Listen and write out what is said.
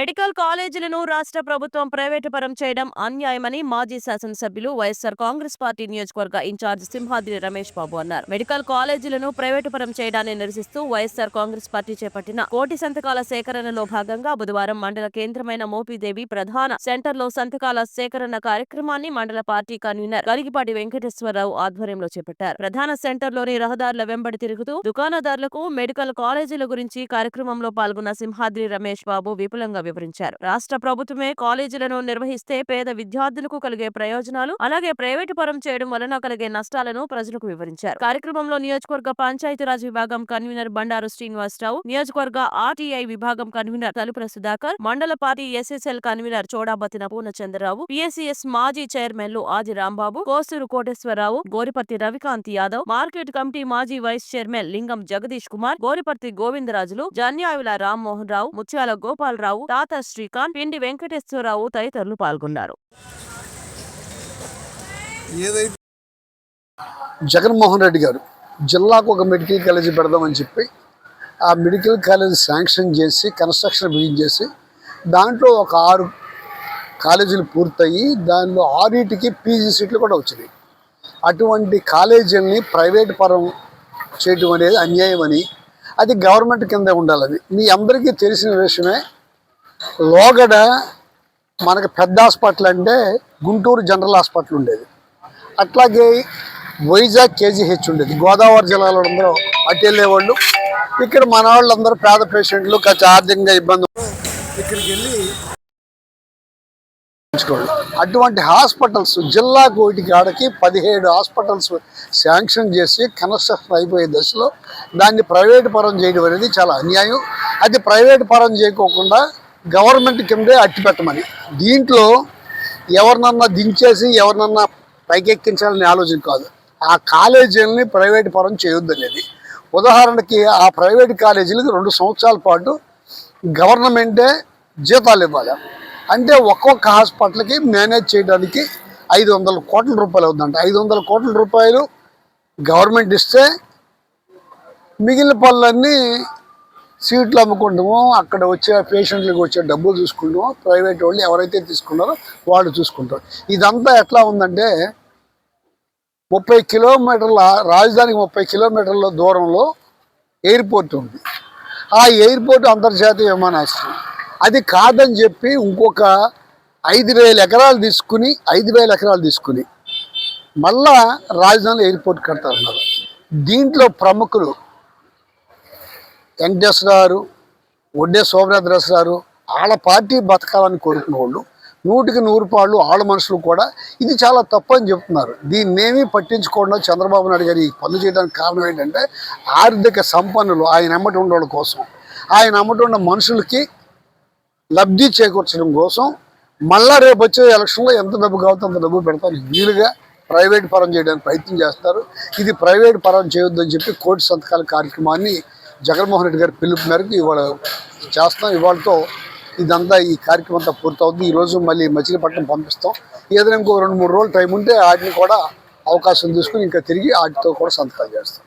Medical కాలేజీలను రాష్ట్ర ప్రభుత్వం ప్రైవేటుపరం చేయడం అన్యాయమని మాజీ శాసనసభ్యులు వైఎస్సార్ కాంగ్రెస్ పార్టీ నియోజకవర్గ ఇన్ఛార్జ్ సింహాద్రి రమేష్ బాబు అన్నారు. మెడికల్ కాలేజీలను ప్రైవేటుపరం చేయడాన్ని నిరసిస్తూ వైఎస్సార్ కాంగ్రెస్ పార్టీ చేపట్టిన కోటి సంతకాల సేకరణలో భాగంగా బుధవారం మండల కేంద్రమైన మోపిదేవి ప్రధాన సెంటర్లో సంతకాల సేకరణ కార్యక్రమాన్ని మండల పార్టీ కన్వీనర్ కలిగిపాటి వెంకటేశ్వరరావు ఆధ్వర్యంలో చేపట్టారు. ప్రధాన సెంటర్లోని రహదారుల వెంబడి తిరుగుతూ దుకాణదారులకు మెడికల్ కాలేజీల గురించి కార్యక్రమంలో పాల్గొన్న సింహాద్రి రమేష్ బాబు విపులంగా వివరించారు. రాష్ట్ర ప్రభుత్వమే కాలేజీలను నిర్వహిస్తే పేద విద్యార్థులకు కలిగే ప్రయోజనాలు అలాగే ప్రైవేటు పరం చేయడం వలన కలిగే నష్టాలను ప్రజలకు వివరించారు. కార్యక్రమంలో నియోజకవర్గ పంచాయతీరాజ్ విభాగం కన్వీనర్ బండారు శ్రీనివాసరావు నియోజకవర్గ ఆర్టీఐ విభాగం కన్వీనర్ తలుపుల సుధాకర్ మండల party SSL convener Chodabathina Purnachandrarao PSCS మాజీ చైర్మన్లు ఆది రాంబాబు కోసూరు కోటేశ్వరరావు గోరిపర్తి రవికాంత్ యాదవ్ మార్కెట్ కమిటీ మాజీ వైస్ చైర్మన్ లింగం జగదీష్ కుమార్ గోరిపర్తి గోవిందరాజులు జన్యాయుల రామ్మోహన్ రావు ముత్యాల గోపాలరావు తాత శ్రీకాంత్ పిండి వెంకటేశ్వరరావు తదితరులు పాల్గొన్నారు. ఏదైతే జగన్మోహన్ రెడ్డి గారు జిల్లాకు ఒక మెడికల్ కాలేజీ పెడదామని చెప్పి ఆ మెడికల్ కాలేజీ శాంక్షన్ చేసి కన్స్ట్రక్షన్ బిగిన్ చేసి దాంట్లో ఒక ఆరు కాలేజీలు పూర్తయి దానిలో ఆరింటికి పీజీ సీట్లు కూడా వచ్చినాయి. అటువంటి కాలేజీలని ప్రైవేట్ పరం చేయటం అనేది అన్యాయం అని అది గవర్నమెంట్ కింద ఉండాలని మీ అందరికీ తెలిసిన విషయమే. లోగడ మనకు పెద్ద హాస్పిటల్ అంటే గుంటూరు జనరల్ హాస్పిటల్ ఉండేది. అట్లాగే వైజాగ్ కేజీహెచ్ ఉండేది. గోదావరి జిల్లాలో అందరూ అటు వెళ్ళేవాళ్ళు. ఇక్కడ మన వాళ్ళందరూ పేద పేషెంట్లు కొంచెం ఆర్థికంగా ఇబ్బంది ఇక్కడికి వెళ్ళి అటువంటి హాస్పిటల్స్ జిల్లాకు ఒకటి కాడకి పదిహేడు హాస్పిటల్స్ శాంక్షన్ చేసి కన్స్ట్రక్షన్ అయిపోయే దశలో దాన్ని ప్రైవేట్ పరం చేయడం అనేది చాలా అన్యాయం. అది ప్రైవేట్ పరం చేయకోకుండా గవర్నమెంట్ కిందే అట్టి పెట్టమని. దీంట్లో ఎవరినన్నా దించేసి ఎవరినన్నా పైకెక్కించాలనే ఆలోచన కాదు. ఆ కాలేజీలని ప్రైవేట్ పరం చేయొద్దు అనేది ఉదాహరణకి ఆ ప్రైవేట్ కాలేజీలకు రెండు సంవత్సరాల పాటు గవర్నమెంటే జీతాలు ఇవ్వాలి. అంటే ఒక్కొక్క హాస్పిటల్కి మేనేజ్ చేయడానికి ఐదు వందల కోట్ల రూపాయలు అవుతుందంట. ఐదు వందల కోట్ల రూపాయలు గవర్నమెంట్ ఇస్తే మిగిలిన పనులన్నీ సీట్లు అమ్ముకుంటాము అక్కడ వచ్చే పేషెంట్లకు వచ్చే డబ్బులు చూసుకుంటాము ప్రైవేట్ వాళ్ళు ఎవరైతే తీసుకున్నారో వాళ్ళు చూసుకుంటారు. ఇదంతా ఎట్లా ఉందంటే ముప్పై కిలోమీటర్ల రాజధానికి ముప్పై కిలోమీటర్ల దూరంలో ఎయిర్పోర్ట్ ఉంది. ఆ ఎయిర్పోర్ట్ అంతర్జాతీయ విమానాశ్రయం. అది కాదని చెప్పి ఇంకొక ఐదు వేల ఎకరాలు తీసుకుని ఐదు వేల ఎకరాలు తీసుకుని మళ్ళా రాజధానిలో ఎయిర్పోర్ట్ కడతారన్నారు దీంట్లో ప్రముఖులు వెంకటేశ్వర గారు ఒడ్డే శోభనాథరాజు గారు వాళ్ళ పార్టీ బతకాలని కోరుకున్న వాళ్ళు నూటికి నూరు పాళ్ళు ఆళ్ళ మనుషులు కూడా ఇది చాలా తప్పు అని చెప్తున్నారు. దీన్నేమీ పట్టించుకోకుండా చంద్రబాబు నాయుడు గారు ఈ పనులు చేయడానికి కారణం ఏంటంటే ఆర్థిక సంపన్నులు ఆయన అమ్మటి ఉండడం కోసం. ఆయన అమ్మటి ఉన్న మనుషులకి లబ్ధి చేకూర్చడం కోసం మళ్ళా రేపు వచ్చే ఎలక్షన్లో ఎంత డబ్బు కావాలో అంత డబ్బు పెడతారు. వీలుగా ప్రైవేట్ పరం చేయడానికి ప్రయత్నం చేస్తారు. ఇది ప్రైవేట్ పరం చేయొద్దని చెప్పి కోటి సంతకాల కార్యక్రమాన్ని జగన్మోహన్ రెడ్డి గారి పిలుపు మేరకు ఇవాళ చేస్తాం ఇవాళతో ఇదంతా ఈ కార్యక్రమం అంతా పూర్తవుతుంది. ఈరోజు మళ్ళీ మచిలీపట్నం పంపిస్తాం. ఏదైనా ఇంకో రెండు మూడు రోజులు టైం ఉంటే వాటిని కూడా అవకాశం తీసుకుని ఇంకా తిరిగి వాటితో కూడా సంతకాలు చేస్తాం.